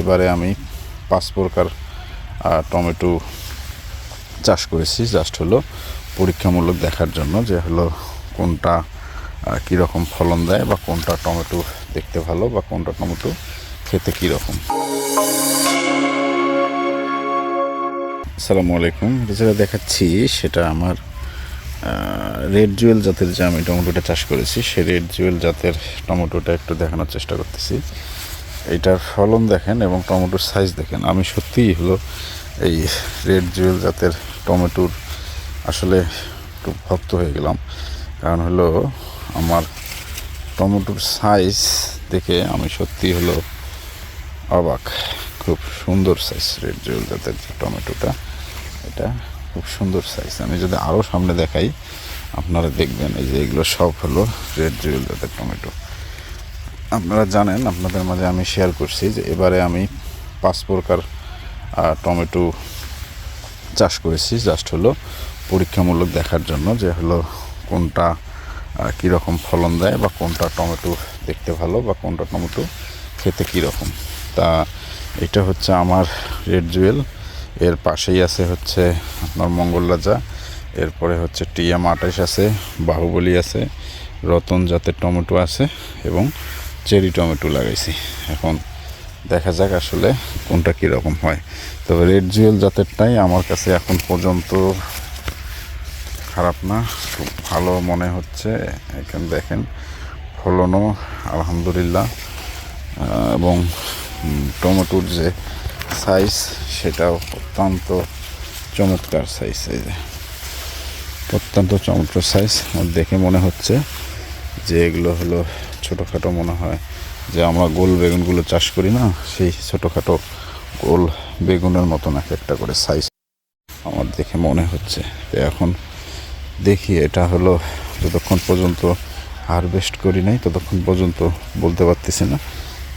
এবারে আমি পাঁচ প্রকার টমেটো চাষ করেছি। জাস্ট হলো পরীক্ষামূলক দেখার জন্য যে হলো কোনটা কীরকম ফলন দেয় বা কোনটা টমেটো দেখতে ভালো বা কোনটা টমেটো খেতে কীরকম। আসসালামু আলাইকুম। যেটা দেখাচ্ছি সেটা আমার রেড জুয়েল জাতের যে আমি টমেটোটা চাষ করেছি সেই রেড জুয়েল জাতের টমেটোটা একটু দেখানোর চেষ্টা করতেছি। এইটার ফলন দেখেন এবং টমেটোর সাইজ দেখেন। আমি সত্যিই হলো এই রেড জুয়েল জাতের টমেটোর আসলে একটু ভক্ত হয়ে গেলাম। কারণ হলো আমার টমেটোর সাইজ দেখে আমি সত্যি হলো অবাক। খুব সুন্দর সাইজ রেড জুয়েল জাতের যে টমেটোটা, এটা খুব সুন্দর সাইজ আমি যদি আরও সামনে দেখাই, আপনারা দেখবেন এই যে এগুলো সব হলো রেড জুয়েল জাতের টমেটো। আপনারা জানেন, আপনাদের মাঝে আমি শেয়ার করছি যে এবারে আমি পাঁচ প্রকার টমেটো চাষ করেছি। জাস্ট হলো পরীক্ষামূলক দেখার জন্য যে হলো কোনটা কীরকম ফলন দেয় বা কোনটা টমেটো দেখতে ভালো বা কোনটা টমেটো খেতে কীরকম। তা এটা হচ্ছে আমার রেড জুয়েল এর পাশেই আছে হচ্ছে আপনার মঙ্গল রাজা। এরপরে হচ্ছে টিএম আঠাশ আছে, বাহুবলী আছে, রতন জাতের টমেটো আছে এবং চেরি টমেটো লাগাইছি। এখন দেখা যাক আসলে কোনটা কীরকম হয়। তবে রেড জুয়েল জাতেরটাই আমার কাছে এখন পর্যন্ত খারাপ না। খুব ভালো মনে হচ্ছে। এখানে দেখেন, ফলনও আলহামদুলিল্লাহ। এবং টমেটোর যে সাইজ সেটাও অত্যন্ত চমৎকার সাইজ যে। অত্যন্ত চমৎকার সাইজ আমার দেখে মনে হচ্ছে যে এগুলো হলো ছোটোখাটো মনে হয় যে আমরা গোল বেগুনগুলো চাষ করি না, সেই ছোটোখাটো গোল বেগুনের মতন এক একটা করে সাইজ আমার দেখে মনে হচ্ছে। তো এখন দেখি, এটা হলো যতক্ষণ পর্যন্ত হারভেস্ট করি নাই, ততক্ষণ পর্যন্ত বলতে পারতেছি না।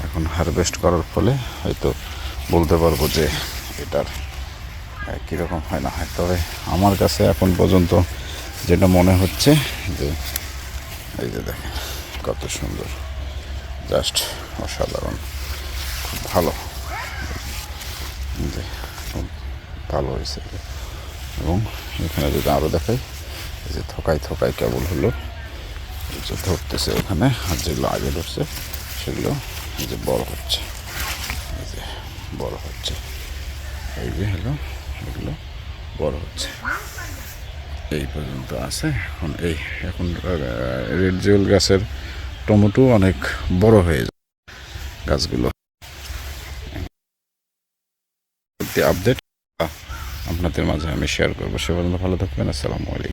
এখন হারভেস্ট করার ফলে হয়তো বলতে পারব যে এটার কীরকম হয় না হয়। তবে আমার কাছে এখন পর্যন্ত যেটা মনে হচ্ছে যে, এই যে দেখেন কত সুন্দর। জাস্ট অসাধারণ। খুব ভালো। খুব ভালো হয়েছে। এবং এখানে যদি আরও দেখাই, এই যে থকাই থকাই কেবল হলো, এই যে ধরতেছে ওখানে, আর যেগুলো আগে ধরছে, সেগুলো এই যে বড় হচ্ছে। এই যে বড় হচ্ছে। এই যে হলো, এগুলো বড় হচ্ছে। এই পর্যন্ত আছে। এখন এই, এখন রেড জেল গাছের টমেটো অনেক বড় হয়ে যায় গাছগুলো। আপডেট আপনাদের মাঝে আমি শেয়ার করব। সে পর্যন্ত ভালো থাকবেন। আসসালামু আলাইকুম।